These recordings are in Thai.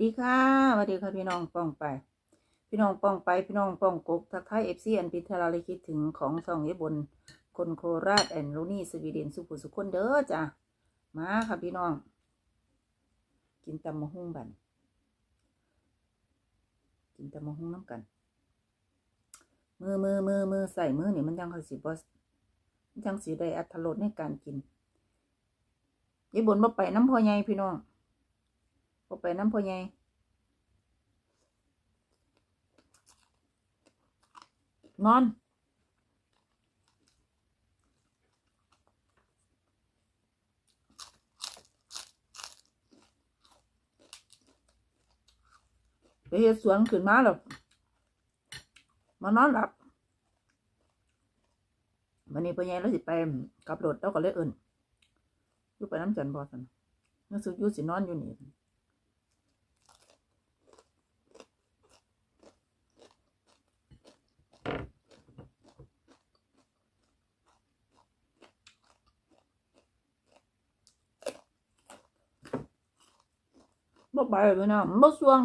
ดีค่ะสวัสดีค่ะพี่น้องป้องไป พี่น้องป้องไป พี่น้องป้องกกทักทายเอฟซีอันพิทาราลิคิดถึงของสองญี่ปุ่นคนโคราชแอนโรนี่สวีเดนสุขุสุขคนเด้อจ้ะมาค่ะพี่น้อง กินตำมะฮุ่งบันกินตำมะฮุ่งน้ำกัน มือมือมือมือใส่มือนี่มันยังเขาสิบอสมันยังสีได้อัตรสในการกินญี่ปุ่นบ่ไปน้ำพอใหญ่พี่น้อง ออกไปน้ำพอใหญ่นอนไปเฮ็ดสวนขึ้นมาแล้วมานอนหลับวันนี้พ่อใหญ่เราสิไปกับรถเราก็เลยเอิ้นอยู่ไปน้ำจันทร์บอสันนึกสึกอยู่สินอนอยู่นี่ บ่ไปเลยนะมันบ่สวง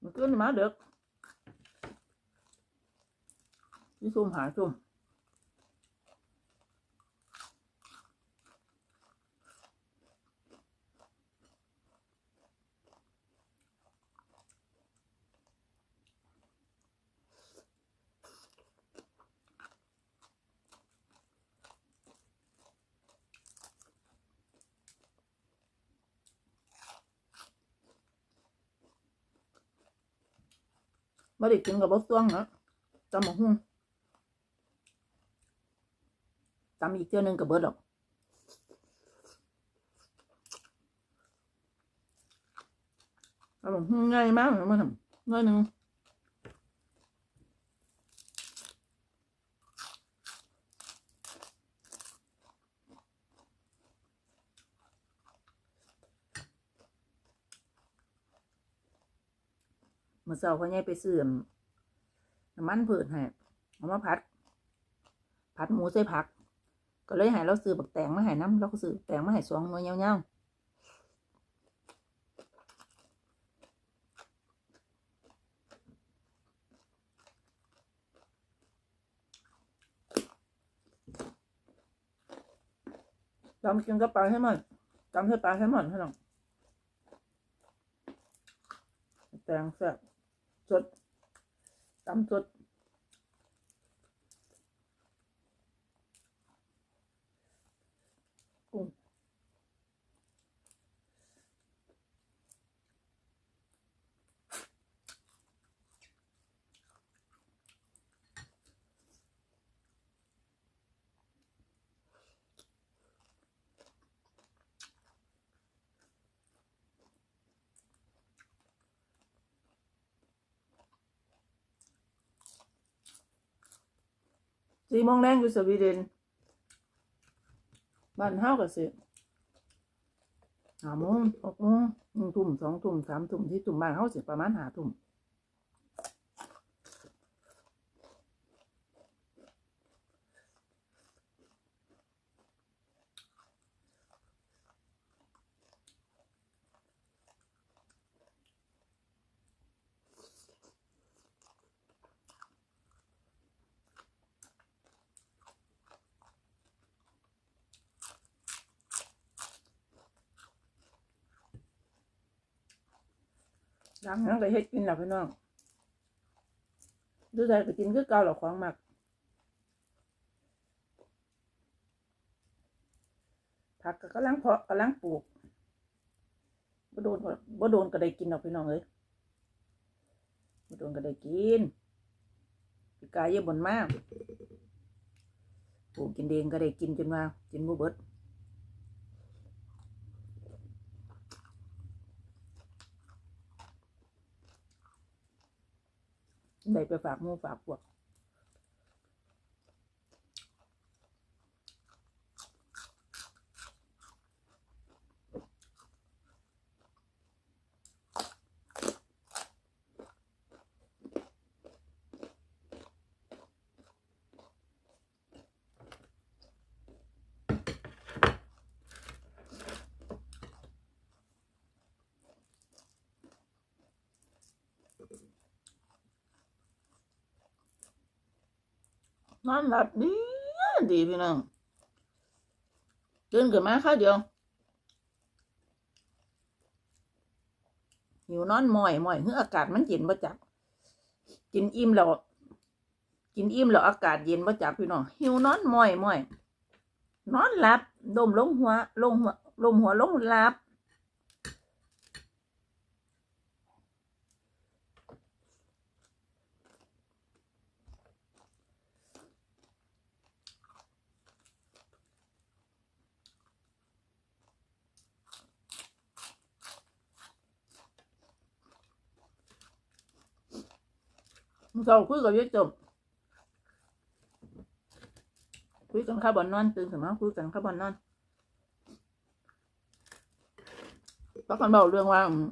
มันขึ้ นมาเด็กยี่ซุ่มหาซุ่มบ่ได้กินกับบ่สวงนะจำบักหุ่งจำอีกเที่ยวหนึงกับเบิดดอกจำบักหุ่งง่ายมากเลยมันทำง่ายหนึ่ง เมื่อเช้าพ่อใหญ่ไปซื้อน้ำมันพืชให้เอามาผัด ผัดหมูใส่ผัก ก็เลยให้เราซื้อบักแตงมาให้น้ำเราก็ซื้อแตงมาให้สองหน่วยยาวๆจำกินกับปลาให้มันจำใส่ปลาให้มันให้หน้องแตงแซ่บ สดตำสด กุ้ง สี่โมงแรงอยู่สวีเดนบ้านเฮาก็สิหาโมงหกโมงหนึ่งทุ่มสองทุ่มสามทุ่มที่ทุ่มบ้านเฮาสิประมาณหาทุ่ม ดังนั้นก็เฮ็ดกินแล้วพี่น้องดูใจก็กินคือเก่าหรอกของมักผักก็กำลังเพาะกำลังปลูกบ่โดนบ่โดนก็ได้กินหรอกพี่น้องเอ้ยบ่โดนก็ได้กินปีกายเยอะบนมากปลูกกินเองก็ได้กินจนว่ากินบ่เบิด ได้ไปฝากหมูฝากพวก นอนหลับดีดีพี่น้องตื่นขึ้นมาข้าวเดียวหิวนอนมอยมอยเฮ้ออากาศมันเย็นบ่จักกินอิ่มแล้วกินอิ่มแล้วอากาศเย็นบ่จักพี่น้องหิวนอนมอยมอยนอนหลับดมลงหัวลงหัวลมหัวลงหลับ เราคุยกับยายจบคุยกันข้าวบอนนอนตื่นขึ้นมาคุยกันข้าวบอนนอนพักกันเบาเรื่องว่าอืม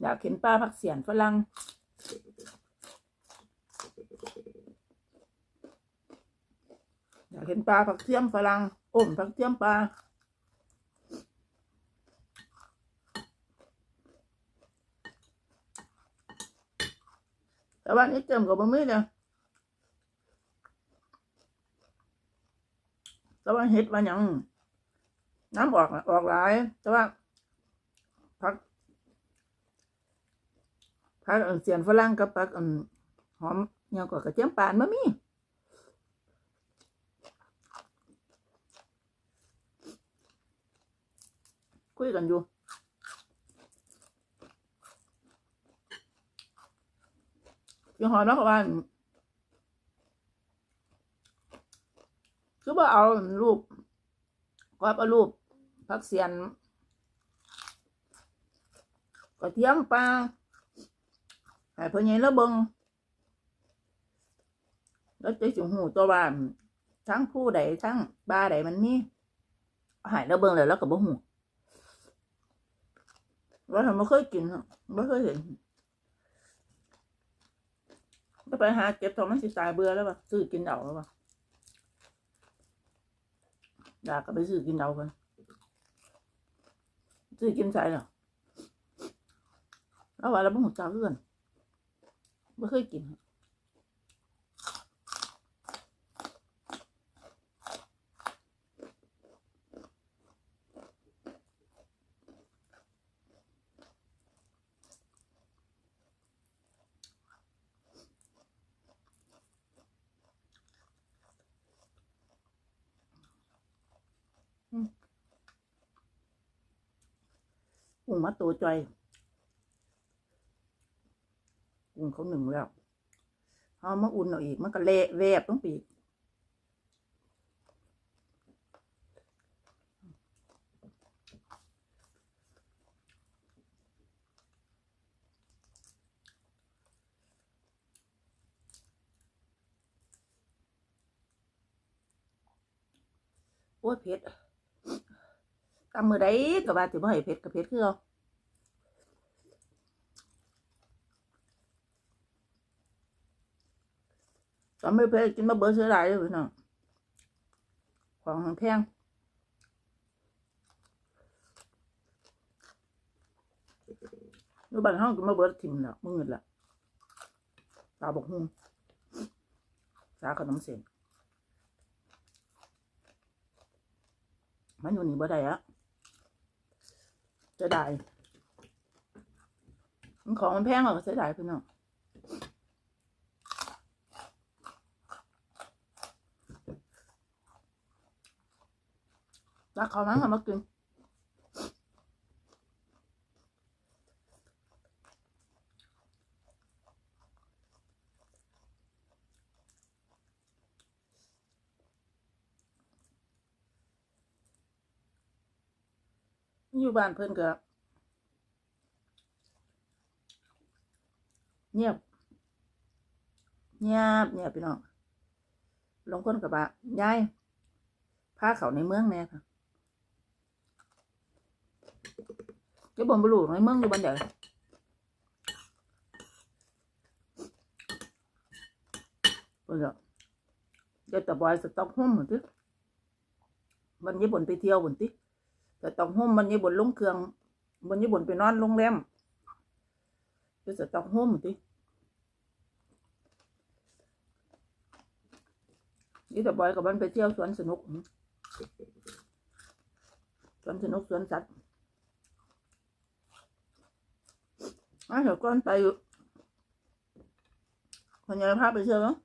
อยากเห็นป้าพักเสียนฝรั่งอยากเห็นปลาผักเทียมฝรั่งอมผักเทียมปลา แต่ว่านี่เติมกับบะหมี่เนี่ยแต่ว่าเห็ดมันยังน้ำออกออกหลาย แต่ว่าพักพักอันเสียนฝรั่งกับพักอันหอมยังก็กระเทียมป่านบะมี่คุยกันอยู่ ยี่ห้อนักว่าคือว่าเอารูปก็เอารูปพักเสียนก็เทียมปลาให้เพื่อนยัยแล้วเบิงแล้วจะจุหูตัวว่าทั้งผู้ใดทั้งบาใดมันมีใหายแล้วเบิงเลยแล้วก็บ่หูว่าทำไม่เคยกินไม่เคยเห็น ก็ไปหาเก็บทองมันสิตายเบื่อแล้วป่ะซื้อกินเดาแล้วป่ะอยากก็ไปซื้อกินเดากันซื้อกินใส่หรอแล้วว่าเราไม่หูจักเพื่อนไม่เคยกิน มาตัวจอยกุ้งเขาหนึ่งแล้วเอามาอุ่นเอาอีกมันก็เละแวบต้องปีกโอ้ยเผ็ดตำมือใดก็ว่าสิบ่ให้เผ็ดกับเผ็ดคือเอา ตอนไม่เผ็ดกินมาเบอร์เสียดายเลยพี่น้องของแพงอยู่บ้านห้องกินมาเบอร์ทิมแล้วมึงเงินละตาบกหุ่งสาขนมเส้นมันอยู่นี่บ่ได้อะจะได้มันของมันแพงอะก็เสียดายพี่น้อง รักเขามั้งค่ะมากินอยู่บ้านเพิ่อนก็เงียบเงียบเงียบพี่น้องลงคนกับว่าย้ายพาเขาในเมืองแน่ค่ะ จะบ่นบลูในเมืองอยู่บ้านเดียวเพิ่นก็เดี๋ยวต่บอยสต็อกโฮล์มเหมือนที่วันนี้บนไปเที่ยวบนที่แต่ต้องห่มมันยี่บนลงเครื่องมันยี่บนไปนอนโรงแรมไปสต็อกโฮล์มตินี่แต่บอยกับมันไปเที่ยวสวนสนุกสวนสนุกสวนสัตว์ อะเดี๋ยวก่อนไปอยู่คนยังพาไปเที่ยวเนาะ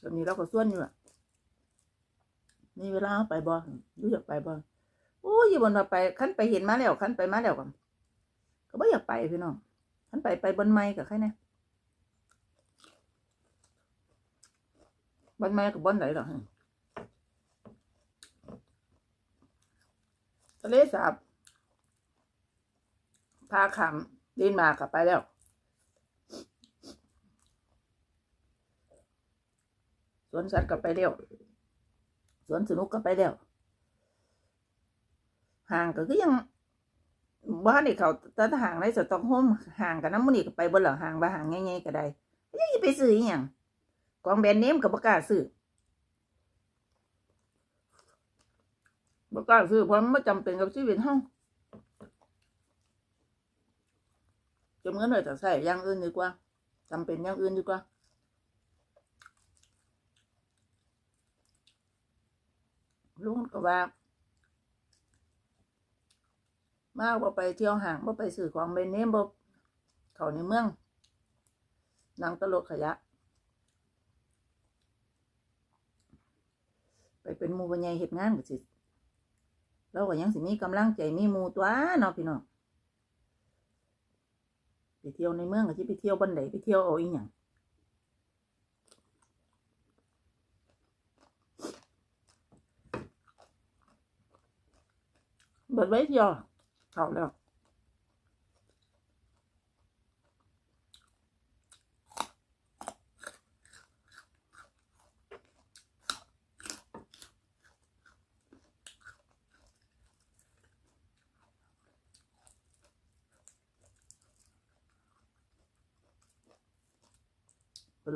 แบบนี้เราก็ส่วนอยู่อะมีเวลาไปบ่รู้อยากไปบ่โอ้ยอยู่บนว่าไปขั้นไปเห็นมาแล้วขั้นไปมาแล้วกันก็ไม่อยากไปพี่น้องขั้นไปไปบนไม้กับใครเนี่ยบนไม้กับบนไหนหรอทะเลสาบ พาขามดินมากลับไปแล้วสวนสัตว์กลับไปแล้วสวนสนุกกลับไปแล้วห่างก็คือยังบ้านนี่เขาต่ถ้าห่างในสต็อกโฮมห่างกันน้ำมันนี่ก็ไปบนเหล่าห่างบ้าห่างง่ายๆก็ได้ยังไปซื้ออย่างกองแบรนด์เนมกับประกาศซื้อประกาศซื้อเพราะมันไม่จำเป็นกับชีวิตห้อง มเงินเลยแต่ใส่ย่างอื่นดีกว่าจำเป็นย่างอื่นดีกว่า ลุงก็ว่ามากบ่ไปเที่ยวห่างบ่ไปสื่อของเบนเนมบ่เขาในเมืองนางตลกขยะ ไปเป็นมูปัญญาเหตุงานก็สิเราก็ยังสิมีกำลังใจมีมูตัวเนาะพี่น้อง ไปเที่ยวในเมืองก็ที่ไปเที่ยวบันไดไปเที่ยวเอาอีหยังเบิดไว้เที่ยวเขาแล้ว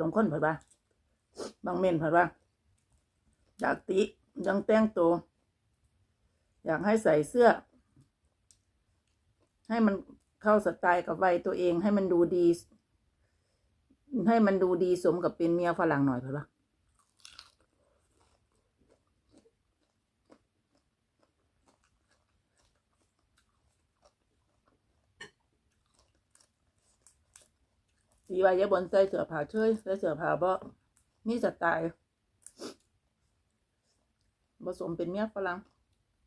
ลงคนเผิดว่าบางเมนเผิดว่า อยากติยังแต่งตัวอยากให้ใส่เสื้อ ให้มันเข้าสไตล์กับวัยตัวเองให้มันดูดี ให้มันดูดีสมกับเป็นเมียฝรั่งหน่อยเถอะป สีวายะบนใส่เสือผาเชยใส่เสือผาบ่มีสไตล์ผสมเป็นเมียฝรั่ง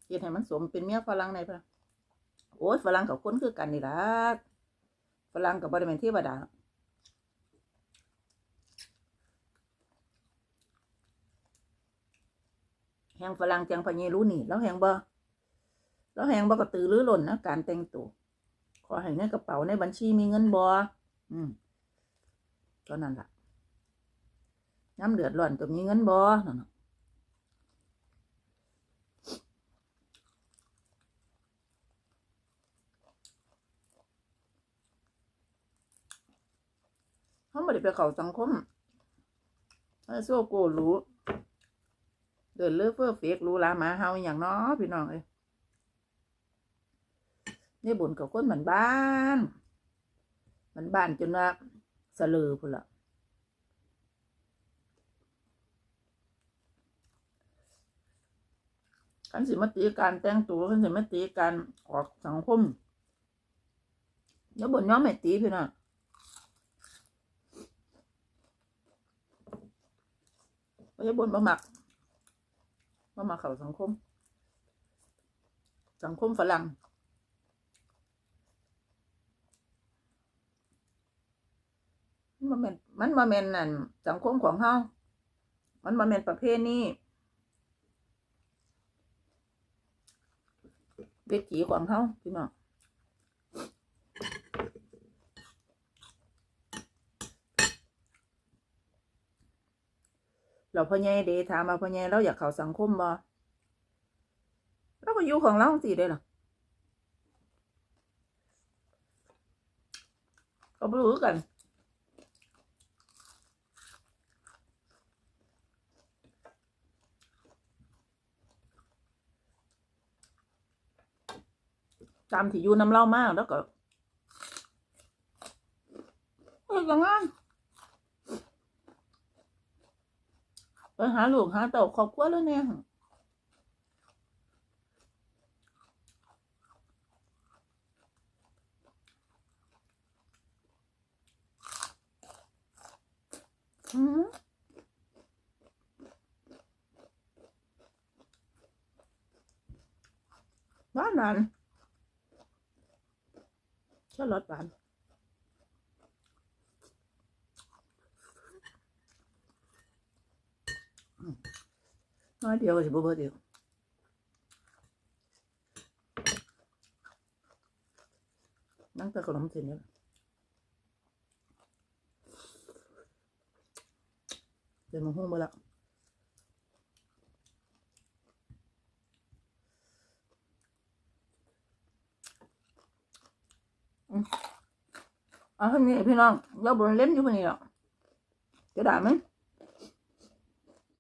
เฮ็ดให้มันสมเป็นเมียฝรั่งในพะโอ้ยฝรั่งกับคนคือกันนี่ละฝรั่งกับบริเวณเทวดาแหงฝรั่งจังพะเยรู้นี่ แล้วแหงบ่แล้วแหงบ่กระตือรือร้นนะการแต่งตัวขอให้ในกระเป๋าในบัญชีมีเงินบ่อืม ก็นั่นล่ะน้ำเดือดร้อนก็มีเงินบ่นั่นน่ะเขาไม่ได้ไปเข้าสังคมไอ้โซโกรู้เดินเลือเพื่อเฟกรู้ลาหมาเฮาอย่างน้อพี่น้องเอ้ยนี่บุญกับคนเหมือนบ้านเหมือนบ้านจนว่า สลือพุ่นละกันสิมาตีการแต่งตัวกันสิมาตีการออกสังคมแล้วบนย้อมไม่ตีพี่น้องไม่ใช่บนบะหมักบะหมักเขาสังคม สังคมฝรั่ง มันเป็นมันมาเมนนั่นสังคมของเฮามันมาเมนประเภทนี้เวทีของเฮาพี่น้องเราพ่อใหญ่เดถามมาพ่อใหญ่เราอยากเข้าสังคมบ่เราก็อยู่ของเราสิได้หรอก็บ่รู้กัน ตามที่อยู่น้ำเล่ามากแล้วก็เอ้ยยังไงไปหาลูกหาเต่าครอบครัวแล้วเนี่ยอืมหวานหวาน รสหวานน้อยเดียวก็สิบ่เบิดเดียวนั่งแต่ขนมจีนเนี่ยเดี๋ยวมันห้องไปละอืมเอะทีนี้พี่น้องเราบนเล่นอยู่คนนี้หรอกจะด่าไหม